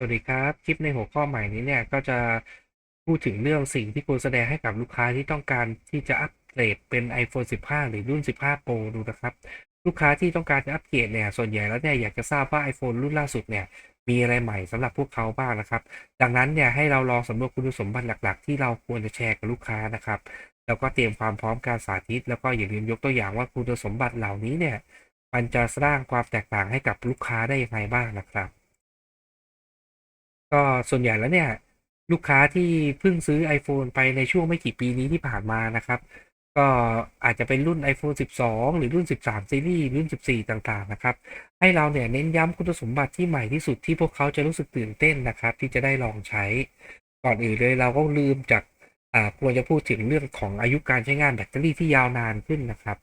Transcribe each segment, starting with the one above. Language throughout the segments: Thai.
สวัสดีครับ คลิปในหัวข้อใหม่นี้เนี่ยก็จะพูดถึงเรื่องสิ่งที่ควรแสดงให้กับลูกค้าที่ต้องการที่จะอัปเกรดเป็น iPhone 15 หรือรุ่น 15 Pro ดูนะครับ ลูกค้าที่ต้องการจะอัปเกรดเนี่ยส่วนใหญ่แล้วเนี่ยอยากจะทราบว่า iPhone รุ่นล่าสุดเนี่ยมีอะไรใหม่สำหรับพวกเขาบ้างนะครับ ดังนั้นเนี่ยให้เราลองสำรวจคุณสมบัติหลัก ๆ ที่เราควรจะแชร์กับลูกค้านะครับ แล้วก็เตรียมความพร้อมการสาธิต แล้วก็อย่าลืมยกตัวอย่างว่าคุณสมบัติเหล่านี้เนี่ยมันจะสร้างความแตกต่างให้กับลูกค้าได้ยังไงบ้างนะครับ ก็ส่วนใหญ่แล้วเนี่ย ลูกค้าที่เพิ่งซื้อ iPhone ไปในช่วงไม่กี่ปีนี้ที่ผ่านมานะครับ ก็อาจจะเป็นรุ่น iPhone 12 หรือรุ่น 13 ซีรีส์รุ่น 14 ต่างๆ นะครับ ให้เราเนี่ยเน้นย้ำคุณสมบัติที่ใหม่ที่สุดที่พวกเขาจะรู้สึกตื่นเต้นนะครับ ที่จะได้ลองใช้ ก่อนอื่นเลยเราก็ลืมจากควรจะพูดถึงเรื่องของอายุการใช้งานแบตเตอรี่ที่ยาวนานขึ้นนะครับ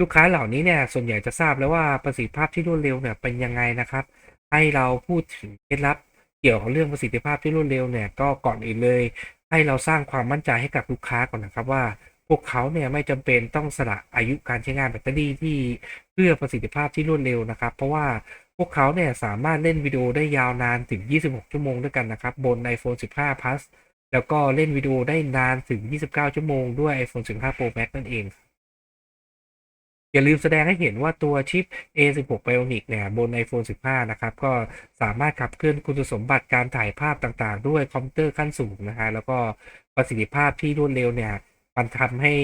ลูกค้าเหล่านี้เนี่ยส่วนใหญ่จะทราบแล้วว่าประสิทธิภาพที่รวดเร็วเนี่ยเป็นยังไงนะครับ ให้เราพูดถึงเคล็ดลับเกี่ยวกับเรื่องประสิทธิภาพที่รวดเร็วเนี่ยก็ก่อนอื่นเลย ให้เราสร้างความมั่นใจให้กับลูกค้าก่อนนะครับว่าพวกเขาเนี่ยไม่จำเป็นต้องสละอายุการใช้งานแบตเตอรี่ที่เพื่อประสิทธิภาพที่รวดเร็วนะครับ เพราะว่าพวกเขาเนี่ยสามารถเล่นวิดีโอได้ยาวนานถึง 26 ชั่วโมงด้วยกันนะครับ บน iPhone 15 Plus แล้วก็เล่นวิดีโอได้นานถึง 29 ชั่วโมงด้วย iPhone 15 Pro Max นั่นเอง อย่าลืมแสดงให้เห็นว่าตัวชิป A16 Bionic เนี่ยบน iPhone 15 นะครับ ก็สามารถขับเคลื่อนคุณสมบัติการถ่ายภาพต่างๆ ด้วยคอมพิวเตอร์ขั้นสูงนะฮะแล้วก็ประสิทธิภาพที่รวดเร็วเนี่ยมันทำให้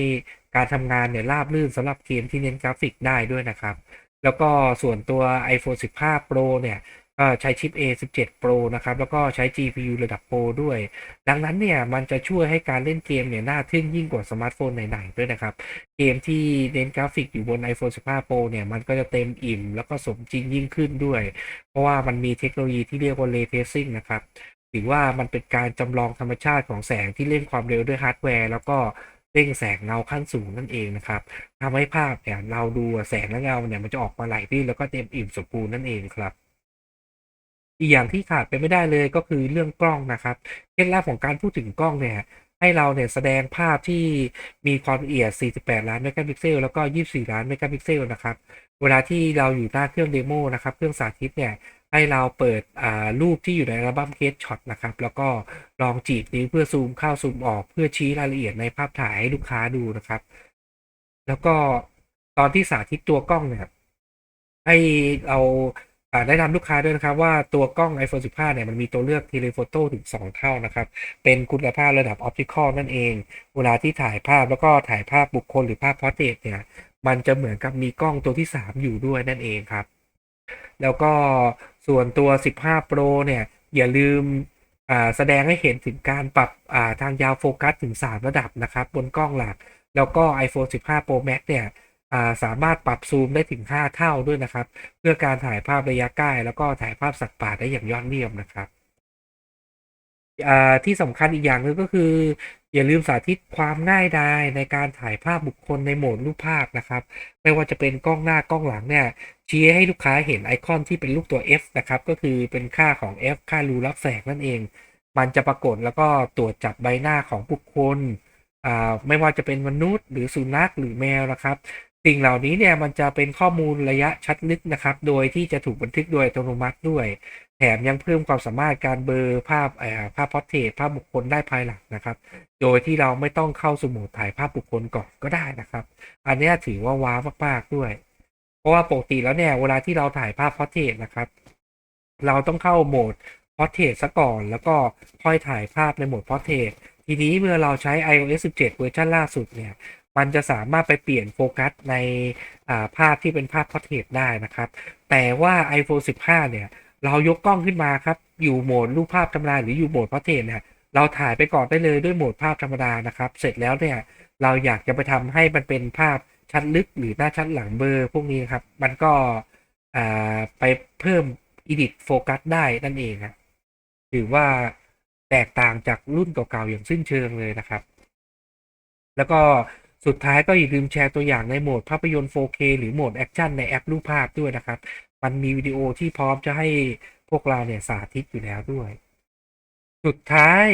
การทำงานเนี่ยราบรื่นสำหรับเกมที่เน้นกราฟิกได้ด้วยนะครับ แล้วก็ส่วนตัว iPhone 15 Pro เนี่ย ก็ใช้ชิป A17 Pro นะครับ แล้วก็ใช้ GPU ระดับ Pro ด้วย ดังนั้นเนี่ย มันจะช่วยให้การเล่นเกมเนี่ยน่าทึ่งยิ่งกว่าสมาร์ทโฟนไหนๆด้วยนะครับ เกมที่เน้นกราฟิกอยู่บน iPhone 15 Pro เนี่ย มันก็จะเต็มอิ่ม แล้วก็สมจริงยิ่งขึ้นด้วย เพราะว่ามันมีเทคโนโลยีที่เรียกว่า Ray Tracing นะครับถือว่ามันเป็นการจำลองธรรมชาติของแสงที่เร่งความเร็วด้วยฮาร์ดแวร์แล้วก็เร่งแสงเงาขั้นสูงนั่นเองนะครับทำให้ภาพเนี่ยเราดูแสงและเงาเนี่ยมันจะออกมาไหลลื่นแล้วก็เต็มอิ่มสมบูรณ์นั่นเองครับ อีกอย่างที่ขาดไปไม่ได้เลยก็คือเรื่องกล้องนะครับเคล็ดลับของการพูดถึงกล้องเนี่ยให้เราเนี่ยแสดงภาพที่มีความละเอียด 48 ล้านเมกะพิกเซล แล้วก็ 24 ล้านเมกะพิกเซลนะครับ เวลาที่เราอยู่หน้าเครื่องเดโมนะครับ เครื่องสาธิตเนี่ย ให้เราเปิดอ่ารูปที่อยู่ในอัลบั้มเคสช็อตนะครับ แล้วก็ลองจีบนิ้วเพื่อซูมเข้าซูมออกเพื่อชี้รายละเอียดในภาพถ่ายให้ลูกค้าดูนะครับ แล้วก็ตอนที่สาธิตตัวกล้องเนี่ย ให้เรา อ่าแนะนำลูกค้าด้วยนะครับว่าตัวกล้อง iPhone 15 เนี่ยมันมีตัวเลือก Telephoto ถึง 2 เท่านะครับ เป็นคุณภาพระดับ Optical นั่นเอง เวลาที่ถ่ายภาพแล้วก็ถ่ายภาพบุคคลหรือภาพ Portrait เนี่ย มันจะเหมือนกับมีกล้องตัวที่ 3 อยู่ด้วยนั่นเองครับ แล้วก็ส่วนตัว 15 Pro เนี่ย อย่าลืมแสดงให้เห็นถึงการปรับทางยาวโฟกัสถึง 3 ระดับนะครับ บนกล้องหลัก แล้วก็ iPhone 15 Pro Max เนี่ย สามารถปรับซูมได้ถึง 5 เท่าด้วยนะครับ เพื่อการถ่ายภาพระยะใกล้ แล้วก็ถ่ายภาพสัตว์ป่าได้อย่างยอดเยี่ยมนะครับที่สำคัญอีกอย่างหนึงก็คือ อย่าลืมสาธิตความง่ายดายในการถ่ายภาพบุคคลในโหมดรูปภาพนะครับ ไม่ว่าจะเป็นกล้องหน้ากล้องหลังเนี่ยชี้ให้ลูกค้าเห็นไอคอนที่เป็นรูปตัว F นะครับ ก็คือเป็นค่าของ F ค่ารูรับแสงนั่นเอง มันจะปรากฏแล้วก็ตรวจจับใบหน้าของบุคคลไม่ว่าจะเป็นมนุษย์หรือสุนัขหรือแมวนะครับ สิ่งเหล่านี้เนี่ยมันจะเป็นข้อมูลระยะชัดลึกนะครับ โดยที่จะถูกบันทึกโดยอัตโนมัติด้วย แถมยังเพิ่มความสามารถการเบลอภาพภาพพอร์เทรตภาพบุคคลได้ภายหลังนะครับ โดยที่เราไม่ต้องเข้าสมุดถ่ายภาพบุคคลก่อนก็ได้นะครับ อันนี้ถือว่าว้าวมากๆด้วย เพราะว่าปกติแล้วเนี่ยเวลาที่เราถ่ายภาพพอร์เทรตนะครับ เราต้องเข้าโหมดพอร์เทรตซะก่อน แล้วก็ค่อยถ่ายภาพในโหมดพอร์เทรตทีนี้เมื่อเราใช้ iOS 17 เวอร์ชันล่าสุดเนี่ย มันจะสามารถไปเปลี่ยนโฟกัสในภาพที่เป็นภาพพอร์เทรตได้นะครับ แต่ว่า iPhone 15 เนี่ย เรายกกล้องขึ้นมาครับ อยู่โหมดรูปภาพธรรมดาหรืออยู่โหมดพอร์เทรตเนี่ยเราถ่ายไปก่อนได้เลยด้วยโหมดภาพธรรมดานะครับ เสร็จแล้วเนี่ยเราอยากจะไปทำให้มันเป็นภาพชัดลึกหรือหน้าชัดหลังเบอร์พวกนี้ครับ มันก็ไปเพิ่ม edit โฟกัสได้นั่นเองครับถือว่าแตกต่างจากรุ่นเก่าๆอย่างสิ้นเชิงเลยนะครับ แล้วก็ สุดท้ายก็อย่าลืมแชร์ตัวอย่างในโหมดภาพยนตร์ 4K หรือโหมดแอคชั่นในแอปรูปภาพด้วยนะครับ มันมีวิดีโอที่พร้อมจะให้พวกเราเนี่ยสาธิตอยู่แล้วด้วย สุดท้าย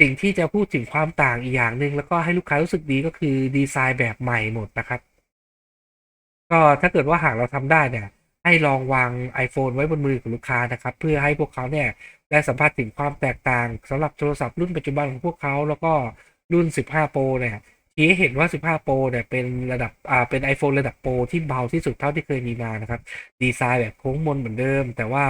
สิ่งที่จะพูดถึงความต่างอีกอย่างหนึ่งแล้วก็ให้ลูกค้ารู้สึกดีก็คือดีไซน์แบบใหม่หมดนะครับ ก็ถ้าเกิดว่าหากเราทำได้เนี่ย ให้ลองวาง iPhone ไว้บนมือของลูกค้านะครับ เพื่อให้พวกเขาเนี่ยได้สัมผัสถึงความแตกต่างสำหรับโทรศัพท์รุ่นปัจจุบันของพวกเขาแล้วก็รุ่น 15 Pro เนี่ย ชี้ให้เห็นว่า 15 Pro เนี่ยเป็นระดับอ่าเป็น iPhone ระดับโปรที่เบาที่สุดเท่าที่เคยมีมานะครับ ดีไซน์แบบโค้งมนเหมือนเดิม แต่ว่า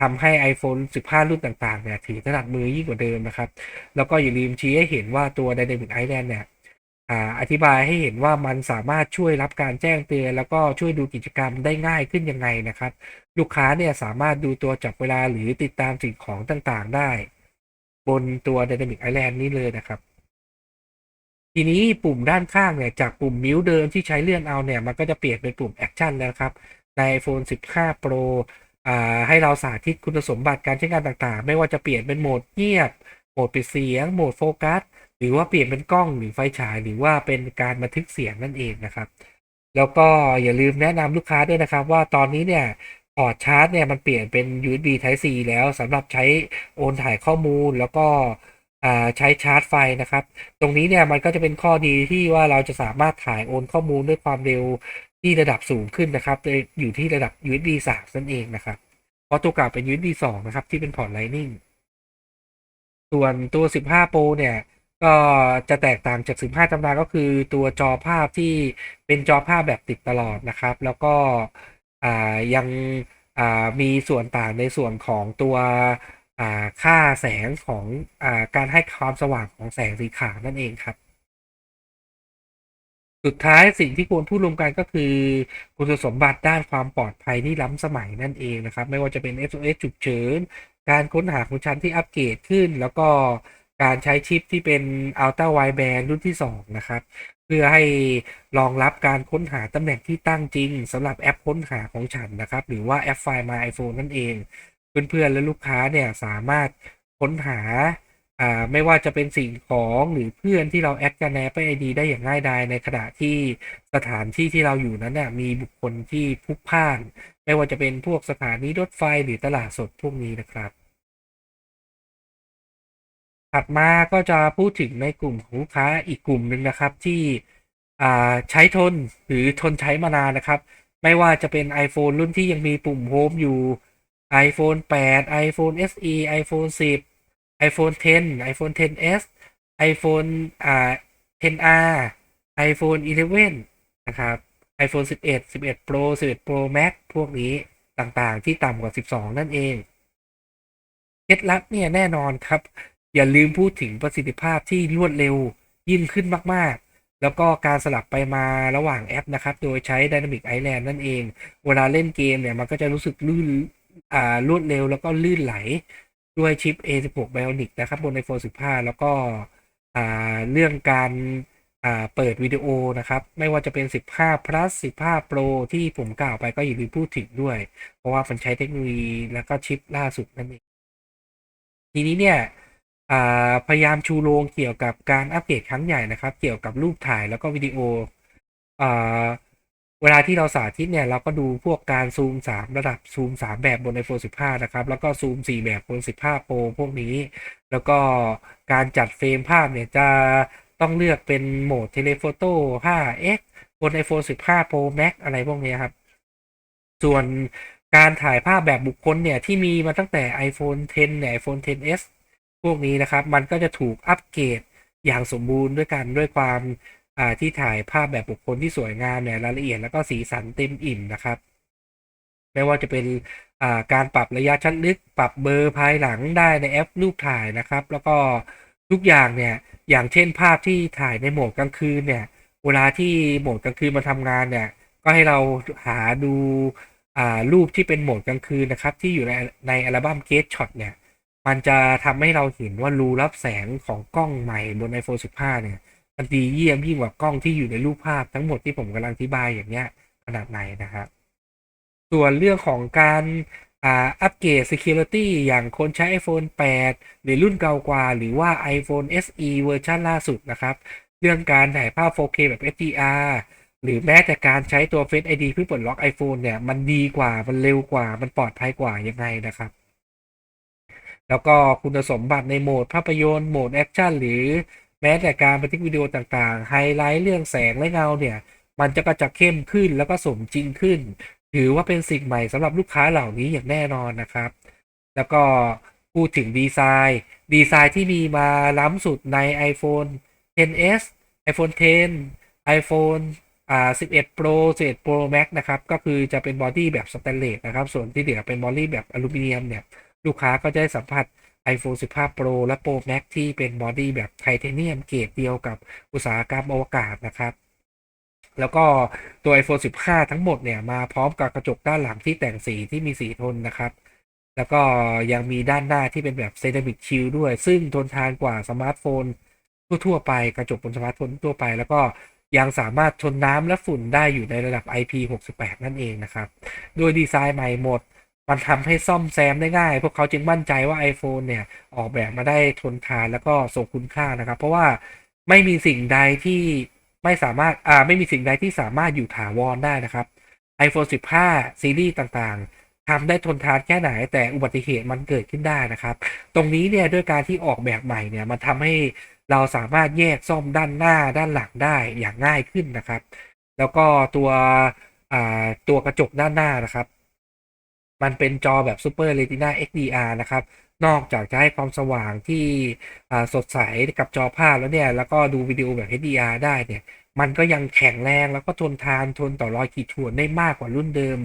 ทำให้ iPhone 15 รุ่นต่างๆเนี่ยถือถนัดมือยิ่งกว่าเดิมนะครับ แล้วก็อย่าลืมชี้ให้เห็นว่าตัว Dynamic Island เนี่ยอ่าอธิบายให้เห็นว่ามันสามารถช่วยรับการแจ้งเตือนแล้วก็ช่วยดูกิจกรรมได้ง่ายขึ้นยังไงนะครับ ลูกค้าเนี่ยสามารถดูตัวจับเวลาหรือติดตามสิ่งของต่างๆได้ บนตัว Dynamic Island นี้เลยนะครับ ทีนี้ปุ่มด้านข้างเนี่ยจากปุ่มมิวเดิมที่ใช้เลื่อนเอาเนี่ยมันก็จะเปลี่ยนเป็นปุ่ม Action แล้วครับ ใน iPhone 15 Pro อ่าให้เราสาธิตคุณสมบัติการใช้งานต่างๆ ไม่ว่าจะเปลี่ยนเป็นโหมดเงียบ โหมดปิดเสียง โหมดโฟกัส หรือว่าเปลี่ยนเป็นกล้องหรือไฟฉาย หรือว่าเป็นการบันทึกเสียงนั่นเองนะครับ แล้วก็อย่าลืมแนะนำลูกค้าด้วยนะครับ ว่าตอนนี้เนี่ยพอร์ตชาร์จเนี่ยมันเปลี่ยนเป็น USB Type C แล้วสำหรับใช้โอนถ่ายข้อมูลแล้วก็ ใช้ชาร์จไฟนะครับ ตรงนี้เนี่ยมันก็จะเป็นข้อดีที่ว่าเราจะสามารถถ่ายโอนข้อมูลด้วยความเร็วที่ระดับสูงขึ้นนะครับอยู่ที่ระดับ USB 3นั่นเองนะครับเพราะตัวเก่าเป็น USB 2นะครับ ที่เป็นพอร์ต Lightning ส่วนตัว 15 Pro เนี่ย ก็จะแตกต่างจาก 15 ธรรมดาก็คือตัวจอภาพที่เป็นจอภาพแบบติดตลอดนะครับ แล้วก็ยังมีส่วนต่างในส่วนของตัว ค่าแสงของอการให้ความสว่างของแสงสีขาวนั่นเองครับ สุดท้ายสิ่งที่ควรพูดรวมกันก็คือ คุณสมบัติด้านความปลอดภัยที่ล้ำสมัยนั่นเองนะครับ ไม่ว่าจะเป็น SOS ฉุกเฉินการค้นหาฟังชั้นที่อัปเกรดขึ้น แล้วก็การใช้ชิปที่เป็น Ultra Wideband รุ่นที่ 2 นะครับ เพื่อให้รองรับการค้นหาตำแหน่งที่ตั้งจริงสำหรับแอปค้นหาของฉันนะครับ หรือว่าแอปไฟล์ My iPhone นั่นเอง เพื่อนๆและลูกค้าเนี่ยสามารถค้นหาอ่าไม่ว่าจะเป็นสิ่งของหรือเพื่อนที่เราแอดกันใน Apple ID ได้อย่างง่ายดายในขณะที่สถานที่ที่เราอยู่นั้นเนี่ยมีบุคคลที่พลุกพล่าน ไม่ว่าจะเป็นพวกสถานีรถไฟหรือตลาดสดพวกนี้นะครับ ถัดมาก็จะพูดถึงในกลุ่มของลูกค้าอีกกลุ่มหนึ่งนะครับที่อ่าใช้ทนหรือทนใช้มานานนะครับ ไม่ว่าจะเป็น iPhone รุ่นที่ยังมีปุ่มโฮมอยู่ iPhone 8 iPhone SE iPhone 10 iPhone 10 iPhone 10s iPhone อ่า 10R iPhone 11 นะครับ iPhone 11 11 Pro 11 Pro Max พวกนี้ต่างๆ ที่ต่ำกว่า 12 นั่นเอง เคล็ดลับเนี่ยแน่นอนครับ อย่าลืมพูดถึงประสิทธิภาพที่รวดเร็วยิ่งขึ้นมาก ๆ แล้วก็การสลับไปมาระหว่างแอปนะครับ โดยใช้ Dynamic Island นั่นเอง เวลาเล่นเกมเนี่ย มันก็จะรู้สึกลื่น รวดเร็วแล้วก็ลื่นไหลด้วยชิป A16 Bionic นะครับ บน iPhone 15 แล้วก็เรื่องการเปิดวิดีโอนะครับ ไม่ว่าจะเป็น 15 plus 15 Pro ที่ผมกล่าวไปก็อย่าลืมพูดถึงด้วย เพราะว่ามันใช้เทคโนโลยีแล้วก็ชิปล่าสุดนั่นเองทีนี้เนี่ยพยายามชูโรงเกี่ยวกับการอัปเกรดครั้งใหญ่นะครับ เกี่ยวกับรูปถ่ายแล้วก็วิดีโอ เวลาที่เราสาธิตเนี่ยเราก็ดูพวกการซูม 3 ระดับซูม 3 แบบบน iPhone 15 นะครับ แล้วก็ซูม 4 แบบบน 15 Pro พวกนี้ แล้วก็การจัดเฟรมภาพเนี่ยจะต้องเลือกเป็นโหมด Telephoto 5x บน iPhone 15 Pro Max อะไรพวกนี้ครับ ส่วนการถ่ายภาพแบบบุคคลเนี่ยที่มีมาตั้งแต่ iPhone 10 เนี่ย iPhone 10s พวกนี้นะครับ มันก็จะถูกอัปเกรดอย่างสมบูรณ์ด้วยกันด้วยความ ที่ถ่ายภาพแบบบุคคลที่สวยงามเนี่ยรายละเอียดแล้วก็สีสันเต็มอิ่มนะครับ ไม่ว่าจะเป็นอ่าการปรับระยะชัดลึก ปรับเบอร์ภายหลังได้ในแอปรูปถ่ายนะครับ แล้วก็ทุกอย่างเนี่ยอย่างเช่นภาพที่ถ่ายในโหมดกลางคืนเนี่ย เวลาที่โหมดกลางคืนมาทำงานเนี่ย ก็ให้เราหาดูอ่ารูปที่เป็นโหมดกลางคืนนะครับ ที่อยู่ในในอัลบั้ม Get Shot เนี่ย มันจะทำให้เราเห็นว่ารูรับแสงของกล้องใหม่บน iPhone 15 เนี่ย มันดีเยี่ยมยิ่งกว่ากล้องที่อยู่ในรูปภาพทั้งหมดที่ผมกำลังอธิบายอย่างเนี้ยขนาดไหนนะครับส่วนเรื่องของการอ่าอัปเกรด Security อย่างคนใช้ iPhone 8 หรือรุ่นเก่ากว่า หรือว่า iPhone SE เวอร์ชันล่าสุดนะครับ เรื่องการถ่ายภาพ 4K แบบ HDR หรือแม้แต่การใช้ตัว Face ID เพื่อปลดล็อก iPhone เนี่ย มันดีกว่า มันเร็วกว่า มันปลอดภัยกว่ายังไงนะครับ แล้วก็คุณสมบัติในโหมดภาพยนตร์โหมดแอคชั่นหรือ แม้แต่การบันทึกวิดีโอต่างๆ ไฮไลท์เรื่องแสงและเงาเนี่ย มันจะก็จะเข้มขึ้นแล้วก็สมจริงขึ้น ถือว่าเป็นสิ่งใหม่สำหรับลูกค้าเหล่านี้อย่างแน่นอนนะครับ แล้วก็พูดถึงดีไซน์ ดีไซน์ที่มีมาล้ำสุดใน iPhone 10s iPhone 10 iPhone อ่า11 Pro 11 Pro Max นะครับ ก็คือจะเป็นบอดี้แบบสแตนเลสนะครับ ส่วนที่เหลือเป็นบอดี้แบบอลูมิเนียมเนี่ย ลูกค้าก็จะได้สัมผัส iPhone 15 Pro และ Pro Max ที่เป็นบอดี้แบบไทเทเนียมเกรดเดียวกับอุตสาหกรรมอวกาศนะครับ แล้วก็ตัว iPhone 15 ทั้งหมดเนี่ยมาพร้อมกับกระจกด้านหลังที่แต่งสีที่มีสีทนนะครับ แล้วก็ยังมีด้านหน้าที่เป็นแบบเซรามิกชิลด้วย ซึ่งทนทานกว่าสมาร์ทโฟนทั่วๆไปกระจกบนสมาร์ทโฟนทั่วไป แล้วก็ยังสามารถทนน้ำและฝุ่นได้อยู่ในระดับ IP68 นั่นเองนะครับ โดยดีไซน์ใหม่หมด มันทำให้ซ่อมแซมได้ง่าย พวกเขาจึงมั่นใจว่า iPhone เนี่ย ออกแบบมาได้ทนทานแล้วก็ทรงคุณค่านะครับ เพราะว่าไม่มีสิ่งใดที่ไม่สามารถอ่าไม่มีสิ่งใดที่สามารถอยู่ถาวรได้นะครับ iPhone 15 ซีรีส์ต่างๆทำได้ทนทานแค่ไหน แต่อุบัติเหตุมันเกิดขึ้นได้นะครับ ตรงนี้เนี่ยด้วยการที่ออกแบบใหม่เนี่ยมันทำให้เราสามารถแยกซ่อมด้านหน้าด้านหลังได้อย่างง่ายขึ้นนะครับ แล้วก็ตัวอ่าตัวกระจกด้านหน้านะครับ มันเป็นจอแบบ Super Retina XDR นะครับ นอกจากจะให้ความสว่างที่สดใสกับจอภาพแล้วเนี่ย แล้วก็ดูวิดีโอแบบ HDR ได้เนี่ย มันก็ยังแข็งแรงแล้วก็ทนทานทนต่อรอยขีดข่วนได้มากกว่ารุ่นเดิม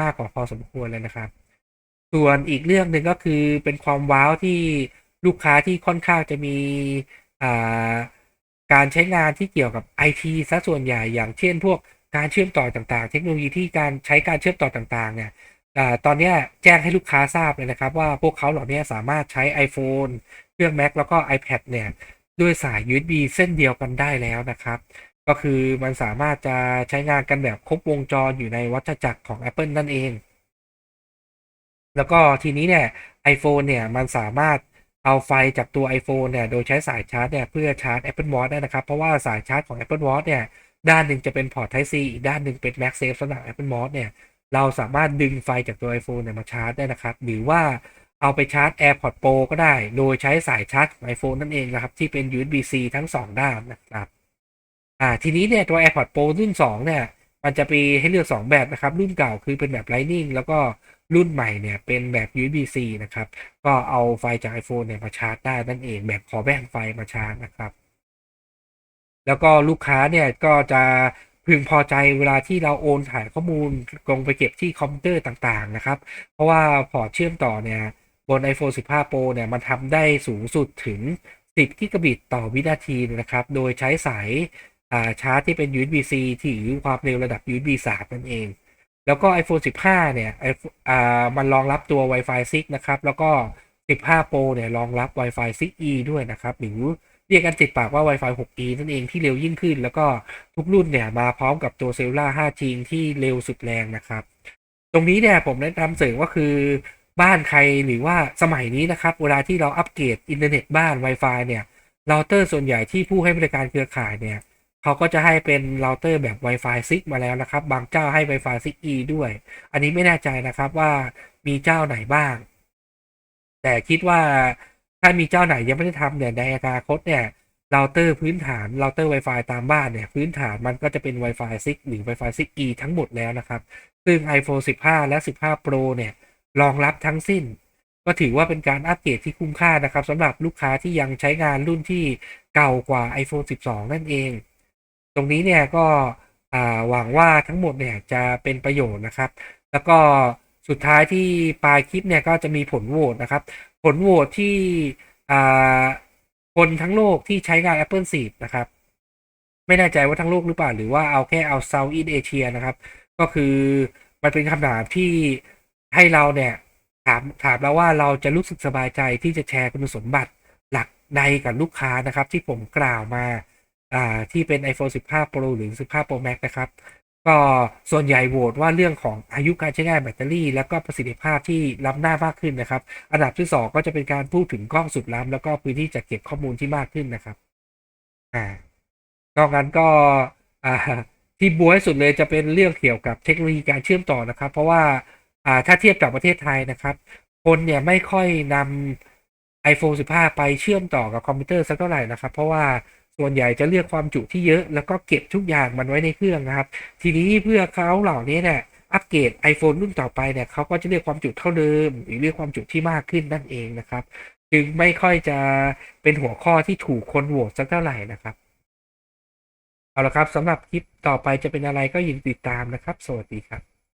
มากกว่าพอสมควรเลยนะครับ ส่วนอีกเรื่องหนึ่งก็คือเป็นความว้าวที่ลูกค้าที่ค่อนข้างจะมีาการใช้งานที่เกี่ยวกับ IT ซะส่วนใหญ่อย่างเช่นพวกการเชื่อมต่อต่างๆ เทคโนโลยีที่การใช้การเชื่อมต่อต่างๆเนี่ย ตอนนี้แจ้งให้ลูกค้าทราบเลยนะครับว่าพวกเขาเหล่านี้สามารถใช้ iPhone เครื่อง Mac แล้วก็ iPad เนี่ยด้วยสาย USB เส้นเดียวกันได้แล้วนะครับ ก็คือมันสามารถจะใช้งานกันแบบครบวงจรอยู่ในวัฏจักรของ Apple นั่นเอง แล้วก็ทีนี้เนี่ย iPhone เนี่ยมันสามารถเอาไฟจากตัว iPhone เนี่ยโดยใช้สายชาร์จเนี่ยเพื่อชาร์จ Apple Watch ได้นะครับ เพราะว่าสายชาร์จของ Apple Watch เนี่ยด้านหนึ่งจะเป็นพอร์ต Type C อีกด้านหนึ่งเป็น MagSafe สำหรับ Apple Watch เนี่ย เราสามารถดึงไฟจากตัว iPhone เนี่ยมาชาร์จได้นะครับ หรือว่าเอาไปชาร์จ AirPods Pro ก็ได้ โดยใช้สายชาร์จของ iPhone นั่นเองนะครับ ที่เป็น USB-C ทั้ง 2 ด้านนะครับ อ่า ทีนี้เนี่ยตัว AirPods Pro รุ่น 2 เนี่ย มันจะมีให้เลือก 2 แบบนะครับ รุ่นเก่าคือเป็นแบบ Lightning แล้วก็รุ่นใหม่เนี่ยเป็นแบบ USB-C นะครับ ก็เอาไฟจาก iPhone เนี่ยมาชาร์จได้นั่นเอง แบบขอแบ่งไฟมาชาร์จนะครับ แล้วก็ลูกค้าเนี่ยก็จะ พึงพอใจเวลาที่เราโอนถ่ายข้อมูลลงไปเก็บที่คอมพิวเตอร์ต่างๆนะครับ เพราะว่าพอร์ตเชื่อมต่อเนี่ยบน iPhone 15 Pro เนี่ยมันทำได้สูงสุดถึง 10 กิกะบิตต่อวินาทีนะครับ โดยใช้สายาชาร์จที่เป็น USB-C ที่ถือความเร็วระดับ USB 3 นั่นเอง แล้วก็ iPhone 15 เนี่ยมันรองรับตัว Wi-Fi 6 นะครับ แล้วก็ 15 Pro เนี่ยรองรับ Wi-Fi 6E ด้วยนะครับ หรือ เรียกกันติดปากว่า Wi-Fi 6E นั่นเองที่เร็วยิ่งขึ้น แล้วก็ทุกรุ่นเนี่ยมาพร้อมกับตัวเซลลูล่า 5G ที่เร็วสุดแรงนะครับ ตรงนี้เนี่ยผมแนะนำเสริมก็คือบ้านใครหรือว่าสมัยนี้นะครับ เวลาที่เราอัปเกรดอินเทอร์เน็ตบ้าน Wi-Fi เนี่ยเราเตอร์ส่วนใหญ่ที่ผู้ให้บริการเครือข่ายเนี่ยเขาก็จะให้เป็นเราเตอร์แบบ Wi-Fi 6 มาแล้วนะครับ บางเจ้าให้ Wi-Fi 6E ด้วย อันนี้ไม่แน่ใจนะครับว่ามีเจ้าไหนบ้าง แต่คิดว่า ถ้ามีเจ้าไหนยังไม่ได้ทำเนี่ยในอนาคตเนี่ยเราเตอร์พื้นฐานเราเตอร์ Wi-Fi ตามบ้านเนี่ยพื้นฐานมันก็จะเป็น Wi-Fi 6 หรือ Wi-Fi 6E ทั้งหมดแล้วนะครับ ซึ่ง iPhone 15 และ 15 Pro เนี่ยรองรับทั้งสิ้น ก็ถือว่าเป็นการอัปเกรดที่คุ้มค่านะครับสำหรับลูกค้าที่ยังใช้งานรุ่นที่เก่ากว่า iPhone 12 นั่นเอง ตรงนี้เนี่ยก็หวังว่าทั้งหมดเนี่ยจะเป็นประโยชน์นะครับ แล้วก็สุดท้ายที่ปลายคลิปเนี่ยก็จะมีผลโหวตนะครับ ผลโหวตที่คนทั้งโลกที่ใช้งาน Apple 10นะครับ ไม่แน่ใจว่าทั้งโลกหรือเปล่า หรือว่าเอาแค่เอา Southeast Asia นะครับ ก็คือมันเป็นคำถามที่ให้เราเนี่ยถามถามแล้วว่าเราจะรู้สึกสบายใจที่จะแชร์คุณสมบัติหลักใดกับลูกค้านะครับ ที่ผมกล่าวมาอ่าที่เป็น iPhone 15 Pro หรือ 15 Pro Max นะครับ ก็ส่วนใหญ่โหวตว่าเรื่องของอายุการใช้งานแบตเตอรี่ แล้วก็ประสิทธิภาพที่ล้ำหน้ามากขึ้นนะครับ อันดับที่ 2 ก็จะเป็นการพูดถึงกล้องสุดล้ำแล้วก็พื้นที่จัดเก็บข้อมูลที่มากขึ้นนะครับอ่านอกนั้นก็อ่าที่บวยสุดเลยจะเป็นเรื่องเกี่ยวกับเทคโนโลยีการเชื่อมต่อนะครับ เพราะว่าอ่าถ้าเทียบกับประเทศไทยนะครับ คนเนี่ยไม่ค่อยนำ iPhone 15 ไปเชื่อมต่อกับคอมพิวเตอร์สักเท่าไหร่นะครับ เพราะว่า ส่วนใหญ่จะเลือกความจุที่เยอะ แล้วก็เก็บทุกอย่างมันไว้ในเครื่องนะครับ ทีนี้เพื่อเขาเหล่านี้เนี่ยอัปเกรด iPhone รุ่นต่อไปเนี่ยเขาก็จะเรียกความจุเท่าเดิม หรือเรียกความจุที่มากขึ้นนั่นเองนะครับ จึงไม่ค่อยจะเป็นหัวข้อที่ถูกคนโหวตสักเท่าไหร่นะครับ เอาละครับสำหรับคลิปต่อไปจะเป็นอะไรก็ยินดีติดตามนะครับ สวัสดีครับ